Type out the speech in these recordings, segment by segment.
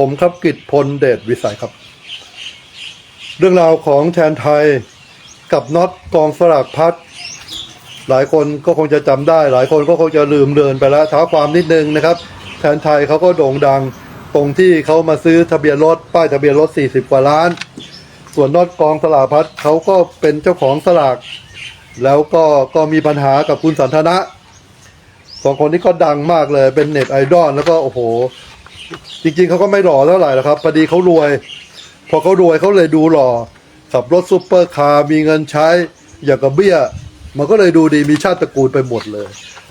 ผมครับกิตพลเดชวิสัยครับ เรื่องราวของแทนไทยกับน็อตกองสลากพัดหลายคนก็คงจะจำได้ หลายคนก็คงจะลืมเดินไปแล้วเท้าความนิดนึงนะครับ แทนไทยเขาก็โด่งดังตรงที่เขามาซื้อทะเบียนรถป้ายทะเบียนรถ 40 กว่าล้าน ส่วนน็อตกองสลากพัดเขาก็เป็นเจ้าของสลาก แล้วก็ก็มีปัญหากับคุณสันทนะสองคนนี้ก็ดังมากเลยเป็นเน็ตไอดอลแล้วก็โอ้โห จริง ๆเขาก็ไม่หล่อเท่าไหร่หรอกครับพอดีเขารวย พอเขารวยเขาเลยดูหล่อขับรถซูเปอร์คาร์มีเงินใช้อย่างกับเบี้ย มันก็เลยดูดีมีชาติตระกูลไปหมดเลย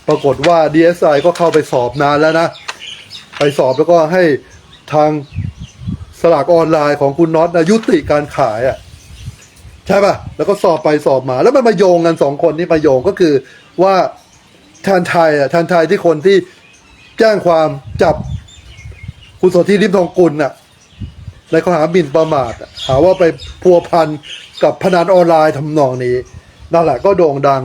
ปรากฏว่า DSI ก็เข้าไปสอบนานแล้วนะ ไปสอบแล้วก็ให้ทางสลากออนไลน์ของคุณน็อตนะยุติการขายอะใช่ป่ะ แล้วก็สอบไปสอบมา แล้วมันมาโยงกันสองคนนี้มาโยงก็คือว่าแทนไทยอะแทนไทยที่คนที่แจ้งความจับ คุณสนธิริมทองกุลน่ะในข้อหาหมิ่นประมาทหาว่าไปพัวพันกับพนันออนไลน์ทำนองนี้นั่นแหละก็โด่งดัง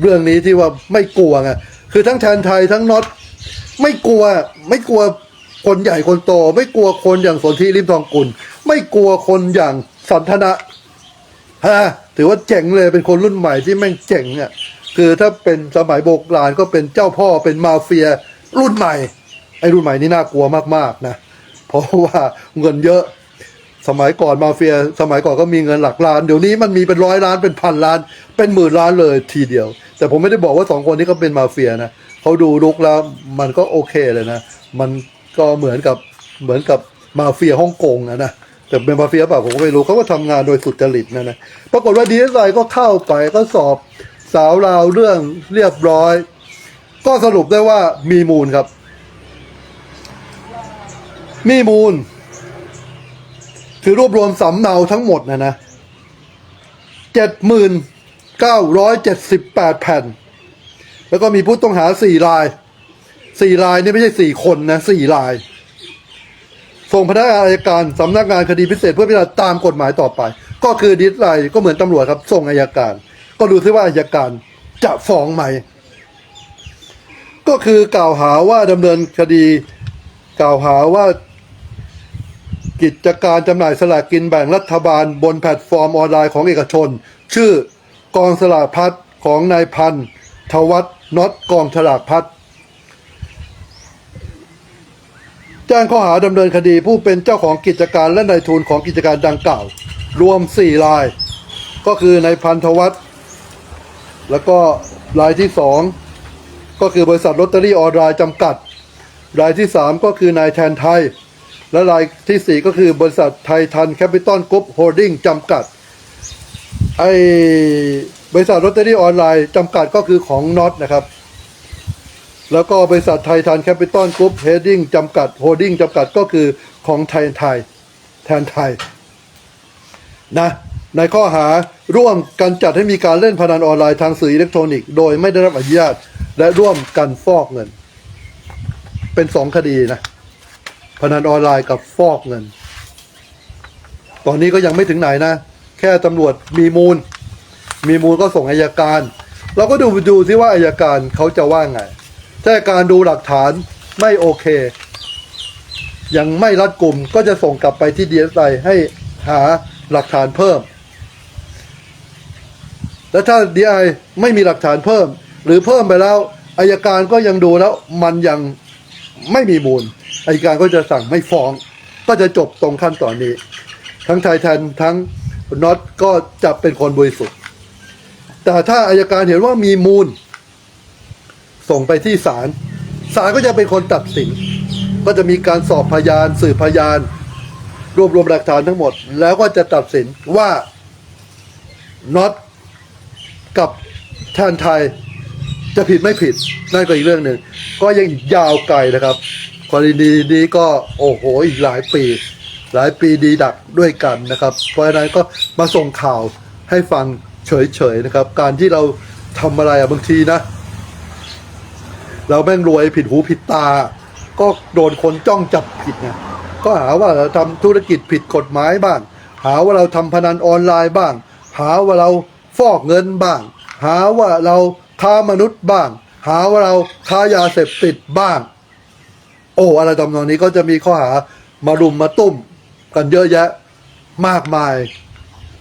เรื่องนี้ที่ว่าไม่กลัวไงคือทั้งแทนไทยทั้งน็อตไม่กลัว ไม่กลัวคนใหญ่คนโต ไม่กลัวคนอย่างสนธิริมทองกุล ไม่กลัวคนอย่างสันทนะฮะถือว่าเจ๋งเลยเป็นคนรุ่นใหม่ที่แม่งเจ๋งอะคือถ้าเป็นสมัยโบราณก็เป็นเจ้าพ่อเป็นมาเฟียรุ่นใหม่ ไอ้รุ่นใหม่นี่น่ากลัวมากๆนะ เพราะว่าเงินเยอะ สมัยก่อนมาเฟีย สมัยก่อนก็มีเงินหลักล้าน เดี๋ยวนี้มันมีเป็นร้อยล้านเป็นพันล้าน เป็นหมื่นล้านเลยทีเดียว แต่ผมไม่ได้บอกว่าสองคนนี้ก็เป็นมาเฟียนะเขาดูลุกแล้วมันก็โอเคเลยนะ มันก็เหมือนกับเหมือนกับมาเฟียฮ่องกงนะนะแต่เป็นมาเฟียเปล่าผมก็ไม่รู้เขาก็ทำงานโดยสุจริตนะนะปรากฏว่าดีเอสไอก็เข้าไปก็สอบสาวราวเรื่องเรียบร้อย ก็สรุปได้ว่ามีมูลครับ มีมูล คือรวบรวมสำเนาทั้งหมดนะนะเจ็ดหมื่นเก้าร้อยเจ็ดสิบแปดแผ่น แล้วก็มีผู้ต้องหาสี่รายสี่รายนี่ไม่ใช่สี่คนนะสี่รายส่งพนักงานอายการสำนักงานคดีพิเศษเพื่อพิจารณาตามกฎหมายต่อไป ก็คือดิสไลก็เหมือนตำรวจครับ ส่งอายการ ก็ดูซิว่าอายการจะฟ้องไหม ก็คือกล่าวหาว่าดำเนินคดี กล่าวหาว่า กิจการจำหน่ายสลากกินแบ่งรัฐบาลบนแพลตฟอร์มออนไลน์ของเอกชน ชื่อกองสลากพัดของนายพันธ์ทวัฒน์น็อตกองสลากพัดแจ้งข้อหาดำเนินคดีผู้เป็นเจ้าของกิจการและนายทุนของกิจการดังกล่าว รวม 4 ราย ก็คือนายพันธวัฒน์แล้วก็รายที่ 2 ก็คือบริษัทลอตเตอรี่ออนไลน์จำกัด รายที่ 3 ก็คือนายแทนไทย และรายทีสี่ 4 ก็คือบริษัทไททันแคปิตอลกรุ๊ปโฮลดิ้งจำกัด ไอบริษัทลอตเตอรี่ออนไลน์จำกัดก็คือของน็อตนะครับ แล้วก็บริษัทไททันแคปิตอลกรุ๊ปเฮดดิ้งจำกัดโฮลดิ้งจำกัดก็คือของไทยไทยแทนไทยนะในข้อหาร่วมกันจัดให้มีการเล่นพนันออนไลน์ทางสื่ออิเล็กทรอนิกส์โดยไม่ได้รับอนุญาต และร่วมกันฟอกเงิน เป็นสองคดีนะ พนันออนไลน์กับฟอกเงิน ตอนนี้ก็ยังไม่ถึงไหนนะ แค่ตำรวจมีมูล มีมูลก็ส่งอายการ เราก็ดูดูซิว่าอายการเขาจะว่าไงถ้าการดูหลักฐานไม่โอเค ยังไม่รัดกลุ่มก็จะส่งกลับไปที่ดีเอสไอให้หาหลักฐานเพิ่ม แล้วถ้าดีไอไม่มีหลักฐานเพิ่ม หรือเพิ่มไปแล้วอายการก็ยังดูแล้วมันยังไม่มีมูล อายการก็จะสั่งไม่ฟ้อง ก็จะจบตรงขั้นตอนนี้ ทั้งไทยแทนทั้งน็อตก็จะเป็นคนบริสุทธิ์ แต่ถ้าอายการเห็นว่ามีมูล ส่งไปที่ศาลศาลก็จะเป็นคนตัดสิน ก็จะมีการสอบพยาน สืบพยาน รวบรวมหลักฐานทั้งหมด แล้วก็จะตัดสินว่าน็อตกับแทนไทยจะผิดไม่ผิดนั่นก็อีกเรื่องหนึ่งก็ยังยาวไกลนะครับ กรณีนี้ก็โอ้โหอีกหลายปี หลายปีดีดักด้วยกันนะครับ เพราะฉะนั้นก็มาส่งข่าวให้ฟังเฉยๆนะครับ การที่เราทำอะไรอะบางทีนะ เราแม่งรวยผิดหูผิดตา ก็โดนคนจ้องจับผิดไงก็หาว่าเราทำธุรกิจผิดกฎหมายบ้าง หาว่าเราทำพนันออนไลน์บ้าง หาว่าเราฟอกเงินบ้าง หาว่าเราค้ามนุษย์บ้าง หาว่าเราค้ายาเสพติดบ้าง โอ้อะไรตำนองนี้ก็จะมีข้อหามารุมมาตุ้มกันเยอะแยะมากมาย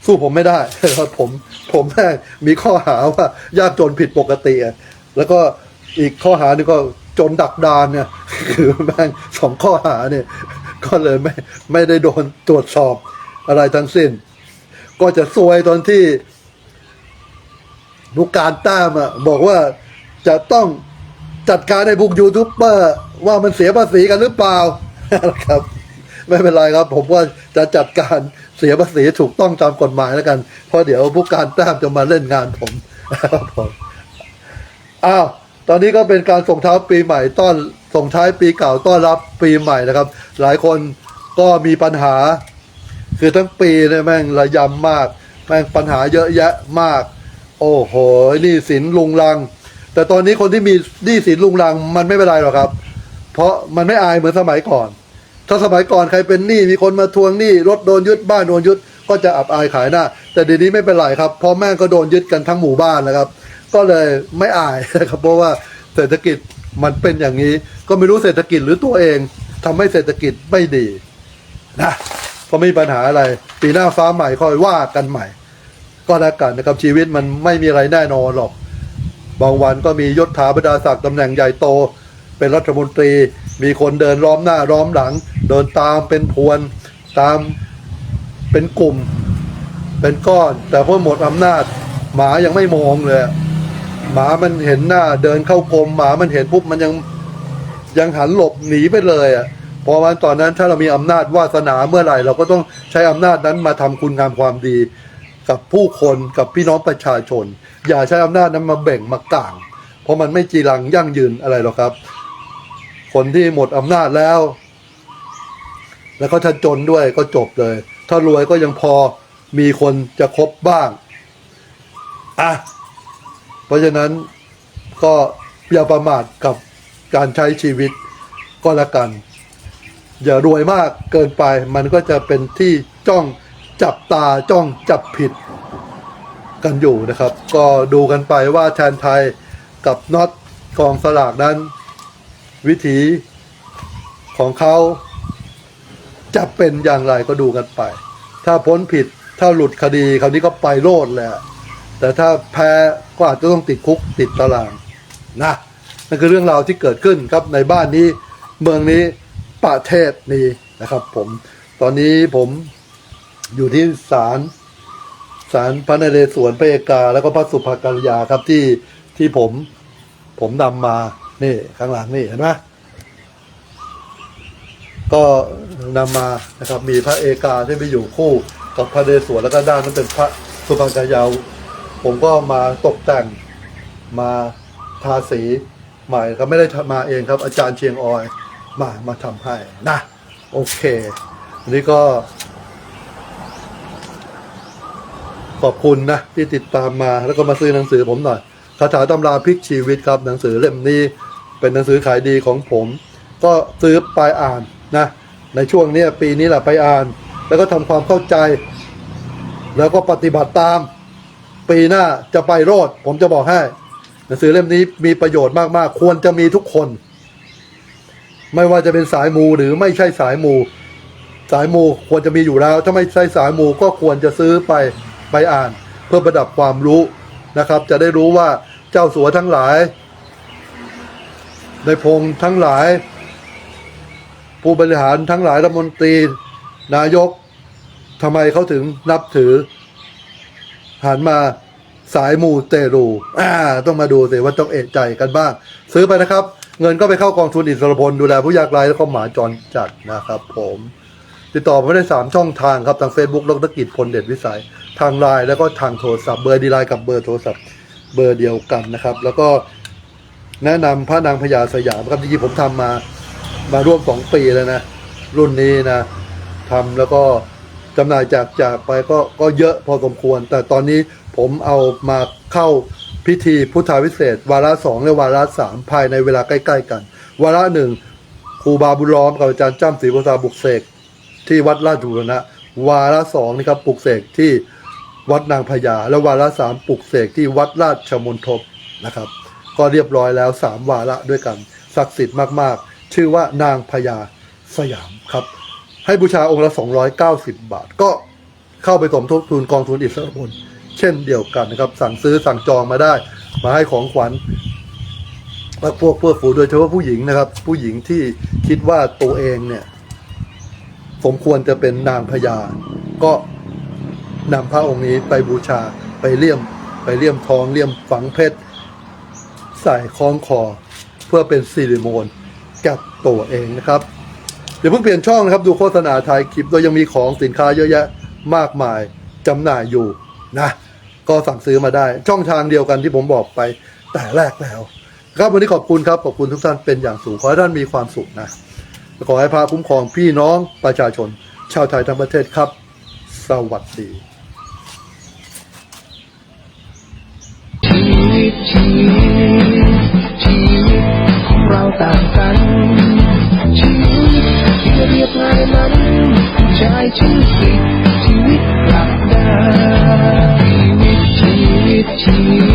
สู้ผมไม่ได้ผมผมแม่มีข้อหาว่ายากจนผิดปกติ แล้วก็อีกข้อหาหนึงก็จนดักดานเนี่ยคือแม่งสองข้อหาเนี่ย ก็เลยไม่ไม่ได้โดนตรวจสอบอะไรทั้งสิ้น ก็จะซวยตอนที่ลูกการต้มอะบอกว่าจะต้องจัดการในพวกยูทูบเบอร์ ว่ามันเสียภาษีกันหรือเปล่าครับ ไม่เป็นไรครับ ผมว่าจะจัดการเสียภาษีถูกต้องตามกฎหมายแล้วกัน เพราะเดี๋ยวผู้การแต้มจะมาเล่นงานผมครับผมอ้าวตอนนี้ก็เป็นการส่งท้ายปีใหม่ต้อนส่งท้ายปีเก่าต้อนรับปีใหม่นะครับ หลายคนก็มีปัญหา คือทั้งปีเนี่ยแม่งระยำมาก แม่งปัญหาเยอะแยะมาก โอ้โหนี่สินลุงลัง แต่ตอนนี้คนที่มีหนี้สินลุงลังมันไม่เป็นไรหรอกครับ เพราะมันไม่อายเหมือนสมัยก่อน ถ้าสมัยก่อนใครเป็นหนี้มีคนมาทวงหนี้รถโดนยึดบ้านโดนยึดก็จะอับอายขายหน้า แต่เดี๋ยวนี้ไม่เป็นไรครับเพราะแม่งก็โดนยึดกันทั้งหมู่บ้านนะครับ ก็เลยไม่อายนะครับเพราะว่าเศรษฐกิจมันเป็นอย่างนี้ ก็ไม่รู้เศรษฐกิจหรือตัวเองทำให้เศรษฐกิจไม่ดีนะก็ไม่มีปัญหาอะไร ปีหน้าฟ้าใหม่ค่อยว่ากันใหม่ ก็แล้วกันนะครับชีวิตมันไม่มีอะไรแน่นอนหรอกบางวันก็มียศถาบรรดาศักดิ์ตำแหน่งใหญ่โต เป็นรัฐมนตรี มีคนเดินล้อมหน้าล้อมหลัง เดินตามเป็นพวนตามเป็นกลุ่ม เป็นก้อน แต่พอหมดอำนาจ หมายังไม่มองเลย หมามันเห็นหน้า เดินเข้ากรมหมามันเห็นปุ๊บมันยังยังหันหลบหนีไปเลยอะพราะว่าตอนนั้นถ้าเรามีอำนาจวาสนาเมื่อไหร่ เราก็ต้องใช้อำนาจนั้นมาทำคุณงามความดี กับผู้คนกับพี่น้องประชาชน อย่าใช้อำนาจนั้นมาเบ่งมากลาง เพราะมันไม่จีรังยั่งยืนอะไรหรอกครับ คนที่หมดอำนาจแล้ว แล้วก็ถ้าจนด้วยก็จบเลย ถ้ารวยก็ยังพอมีคนจะคบบ้างอะเพราะฉะนั้นก็อย่าประมาทกับการใช้ชีวิตก็แล้วกัน อย่ารวยมากเกินไป มันก็จะเป็นที่จ้องจับตาจ้องจับผิดกันอยู่นะครับ ก็ดูกันไปว่าแทนไทยกับน็อตกองสลากนั้น วิถีของเขาจะเป็นอย่างไรก็ดูกันไป ถ้าพ้นผิดถ้าหลุดคดีคราวนี้ก็ไปโลดแหละแต่ถ้าแพ้ก็อาจจะต้องติดคุกติดตารางนะนั่นคือเรื่องราวที่เกิดขึ้นครับในบ้านนี้เมืองนี้ประเทศนี้นะครับ ผมตอนนี้ผมอยู่ที่ศาลศาลพระนเรศวรพระเอกา แล้วก็พระสุภกัลยาครับที่ที่ผมผมนำมา นี่ข้างหลังนี่เห็นไหมก็นำมานะครับมีพระเอกาที่ไปอยู่คู่กับพระเรศวรแล้วก็ด้านนั้นเป็นพระสุภกัลยาผมก็มาตกแต่งมาทาสีใหม่ครับไม่ได้มาเองครับ อาจารย์เชียงออยมามาทำให้นะโอเคอันนี้ก็ ขอบคุณนะที่ติดตามมาแล้วก็มาซื้อหนังสือผมหน่อยคาถาตำราพลิกชีวิตครับหนังสือเล่มนี้ เป็นหนังสือขายดีของผม ก็ซื้อไปอ่านนะ ในช่วงนี้ปีนี้แหละไปอ่าน แล้วก็ทำความเข้าใจ แล้วก็ปฏิบัติตาม ปีหน้าจะไปโรดผมจะบอกให้ หนังสือเล่มนี้มีประโยชน์มากๆ ควรจะมีทุกคน ไม่ว่าจะเป็นสายมูหรือไม่ใช่สายมูสายมูควรจะมีอยู่แล้ว ถ้าไม่ใช่สายมูก็ควรจะซื้อไปไปอ่าน เพื่อประดับความรู้นะครับ จะได้รู้ว่าเจ้าสัวทั้งหลาย ในพงทั้งหลาย ผู้บริหารทั้งหลายรัฐมนตรี นายกทำไมเขาถึงนับถือ หันมาสายมูเตรูอ่าต้องมาดูสิว่าต้องเอะใจกันบ้าง ซื้อไปนะครับ เงินก็ไปเข้ากองทุนอิสรพลดูแลผู้ยากไร้แล้วก็หมาจรจัดนะครับ ผม ติดต่อผมได้สามช่องทางครับทาง Facebook ดรกิจพลเดชวิสัย ทางไลน์แล้วก็ทางโทรศัพท์เบอร์ดีไลน์กับเบอร์โทรศัพท์เบอร์เดียวกันนะครับ แล้วก็ แนะนำพระนางพญาสยามครับจริงๆผมทำมามาร่วมสองปีแล้วนะ รุ่นนี้นะทำแล้วก็จำหน่ายจากจากไปก็ก็เยอะพอสมควร แต่ตอนนี้ผมเอามาเข้าพิธีพุทธาวิเศษ วาระสองและวาระสามภายในเวลาใกล้ ๆ กัน วาระหนึ่งครูบาบุญล้อมกับอาจารย์จ้ำศรีโพธาบุกเสกที่วัดราชบุรณะ วาระสองนี่ครับปลุกเสกที่วัดนางพญาและวาระสามปลุกเสกที่วัดราชมณฑปนะครับ ก็เรียบร้อยแล้วสามวาระด้วยกัน ศักดิ์สิทธิ์มากๆ ชื่อว่านางพญาสยามครับ ให้บูชาองค์ละ 290 บาท ก็เข้าไปสมทบทุนกองทุนอิสระพลเช่นเดียวกันนะครับ สั่งซื้อสั่งจองมาได้ มาให้ของขวัญและพวกเพื่อฝูโดยเฉพาะผู้หญิงนะครับ ผู้หญิงที่คิดว่าตัวเองเนี่ย สมควรจะเป็นนางพญาก็นำพระองค์นี้ไปบูชาไปเลี่ยมไปเลี่ยมทองเลี่ยมฝังเพชร ใส่คล้องคอ เพื่อเป็นสิริมงคลกับตัวเองนะครับเดี๋ยวเพิ่งเปลี่ยนช่องนะครับ ดูโฆษณาถ่ายคลิปโดยยังมีของสินค้าเยอะแยะมากมายจำหน่ายอยู่นะก็สั่งซื้อมาได้ ช่องทางเดียวกันที่ผมบอกไปแต่แรกแล้วครับวันนี้ขอบคุณครับขอบคุณทุกท่านเป็นอย่างสูงขอให้ท่านมีความสุขนะขอให้พาคุ้มครองพี่น้องประชาชน ชาวไทยทั้งประเทศครับ สวัสดี ต่างกันชีวิตที่เรียบง่ายนั้นใช้ชีวิตชีวิตหลับได้ชีวิตชีวิตชีวิ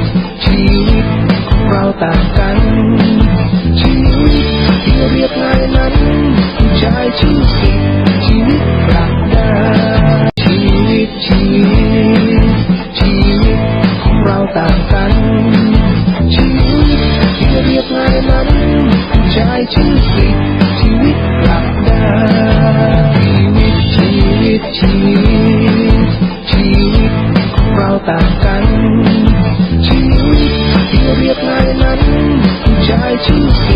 ตชีวิตของเราต่างกันชีวิตที่เรียบง่ายนั้นใช้ชื่อ ต่างกันชีวิตที่เรียบง่ายนั้นใช้ชีวิต